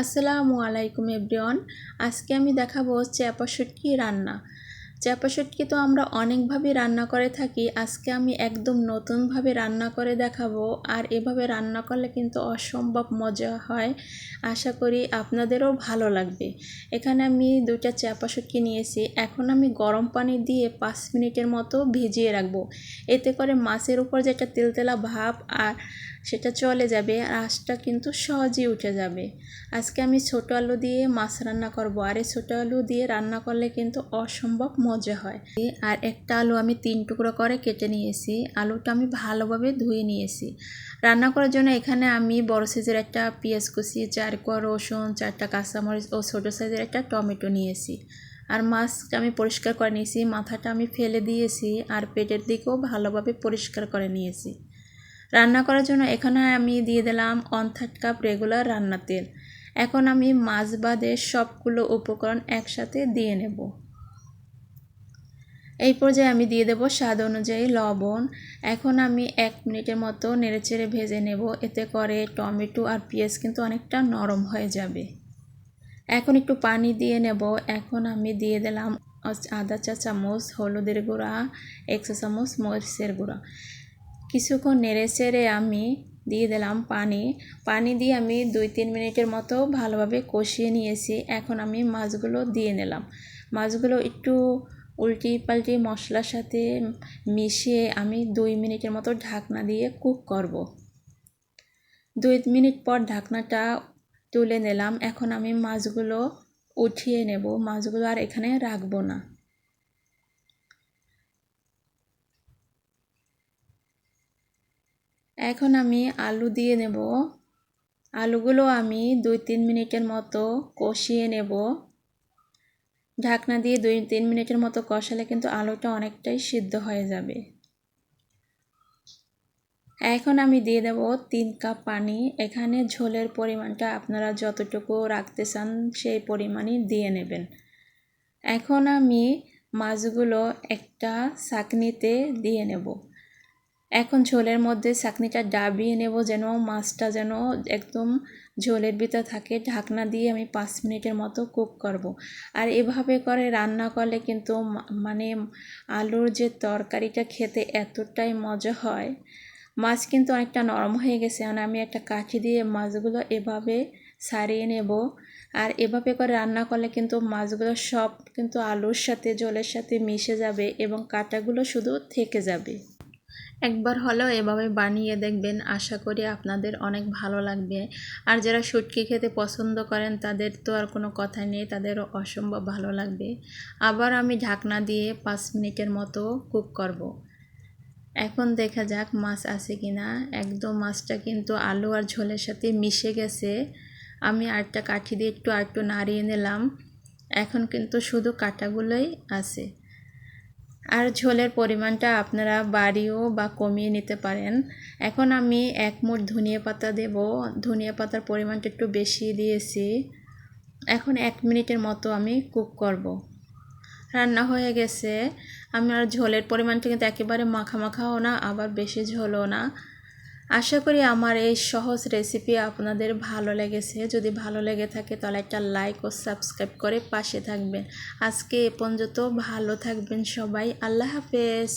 আসসালামু আলাইকুম এভরিওয়ান। আজকে আমি দেখাবো চ্যাপা শুটকি রান্না। চ্যাপা শুটকি তো আমরা অনেকভাবে রান্না করে থাকি, আজকে আমি একদম নতুনভাবে রান্না করে দেখাবো। আর এভাবে রান্না করলে কিন্তু অসম্ভব মজা হয়। আশা করি আপনাদেরও ভালো লাগবে। এখানে আমি দুইটা চ্যাপা শুটকি নিয়েছি, এখন আমি গরম পানি দিয়ে পাঁচ মিনিটের মতো ভিজিয়ে রাখব। এতে করে মাছের উপর যেটা তেলতেলা ভাব আর সেটা চলে যাবে, আর আঁচটা কিন্তু সহজেই উঠে যাবে। আজকে আমি ছোটো আলু দিয়ে মাছ রান্না করব, আর এই ছোটো আলু দিয়ে রান্না করলে কিন্তু অসম্ভব মজা হয়। আর একটা আলু আমি তিন টুকরো করে কেটে নিয়েছি, আলুটা আমি ভালোভাবে ধুয়ে নিয়েছি। রান্না করার জন্য এখানে আমি বড় সাইজের একটা পেঁয়াজ কুচি, চার কোয়া রসুন, চারটা কাঁচামরিচ ও ছোটো সাইজের একটা টমেটো নিয়েছি। আর মাছটা আমি পরিষ্কার করে নিয়েছি, মাথাটা আমি ফেলে দিয়েছি, আর পেটের দিকেও ভালোভাবে পরিষ্কার করে নিয়েছি। রান্না করার জন্য এখানে আমি দিয়ে দিলাম ওয়ান থার্ড কাপ রেগুলার রান্নার তেল। এখন আমি মাছ বাদে সবগুলো উপকরণ একসাথে দিয়ে নেব। এই পর্যায়ে আমি দিয়ে দেব স্বাদ অনুযায়ী লবণ। এখন আমি এক মিনিটের মতো নেড়েচেড়ে ভেজে নেব। এতে করে টমেটো আর পেঁয়াজ কিন্তু অনেকটা নরম হয়ে যাবে। এখন একটু পানি দিয়ে নেব। এখন আমি দিয়ে দিলাম আদা চা চামচ, হলুদের গুঁড়া একশো চামচ মরিচের গুঁড়া। কিছুক্ষণ নেড়ে চেড়ে আমি দিয়ে দিলাম পানি। পানি দিয়ে আমি দুই তিন মিনিটের মতো ভালোভাবে কষিয়ে নিয়েছি। এখন আমি মাছগুলো দিয়ে নিলাম। মাছগুলো একটু উল্টি পাল্টি মশলার সাথে মিশিয়ে আমি দুই মিনিটের মতো ঢাকনা দিয়ে কুক করব। দুই মিনিট পর ঢাকনাটা তুলে নিলাম। এখন আমি মাছগুলো উঠিয়ে নেব। মাছগুলো আর এখানে রাখব না। এখন আমি আলু দিয়ে নেব। আলুগুলো আমি দুই তিন মিনিটের মতো কষিয়ে নেব। ঢাকনা দিয়ে দুই তিন মিনিটের মতো কষালে কিন্তু আলুটা অনেকটাই সিদ্ধ হয়ে যাবে। এখন আমি দিয়ে দেব তিন কাপ পানি। এখানে ঝোলের পরিমাণটা আপনারা যতটুকু রাখতে চান সেই পরিমাণই দিয়ে নেবেন। এখন আমি মাছগুলো একটা চাকনিতে দিয়ে নেব। এখন ঝোলের মধ্যে চাকনিটা ডাবিয়ে নেব যেন মাছটা যেন একদম ঝোলের ভিতর থাকে। ঢাকনা দিয়ে আমি পাঁচ মিনিটের মতো কুক করব। আর এভাবে করে রান্না করলে কিন্তু মানে আলুর যে তরকারিটা খেতে এতটাই মজা হয়। মাছ কিন্তু অনেকটা নরম হয়ে গেছে। মানে আমি একটা কাঠি দিয়ে মাছগুলো এভাবে সারিয়ে নেব। আর এভাবে করে রান্না করলে কিন্তু মাছগুলো সব কিন্তু আলুর সাথে জলের সাথে মিশে যাবে এবং কাঁটাগুলো শুধু থেকে যাবে। একবার হলেও এভাবে বানিয়ে দেখবেন, আশা করি আপনাদের অনেক ভালো লাগবে। আর যারা শুটকি খেতে পছন্দ করেন, তাদের তো আর কোনো কথা নেই, তাদেরও অসম্ভব ভালো লাগবে। আবার আমি ঢাকনা দিয়ে পাঁচ মিনিটের মতো কুক করব। এখন দেখা যাক মাছ আছে কি না একদম মাছটা কিন্তু আলু আর ঝোলের সাথে মিশে গেছে। আমি আরটা কাঠি দিয়ে একটু একটু নাড়িয়ে নিলাম। এখন কিন্তু শুধু কাটাগুলোই আছে। আর ঝোলের পরিমাণটা আপনারা বাড়িও বা কমিয়ে নিতে পারেন। এখন আমি এক মুঠ ধনিয়া পাতা দেব। ধনিয়া পাতার পরিমাণটা একটু বেশি দিয়েছি। এখন এক মিনিটের মতো আমি কুক করব। রান্না হয়ে গেছে। আমার ঝোলের পরিমাণটা কিন্তু একেবারে মাখা মাখাও না, আবার বেশি ঝোলও না। আশা করি আমার এই সহজ রেসিপি আপনাদের ভালো লেগেছে। যদি ভালো লেগে থাকে তাহলে একটা লাইক ও সাবস্ক্রাইব করে পাশে থাকবেন। আজকে এ পর্যন্ত ভালো থাকবেন সবাই। আল্লাহ হাফেজ।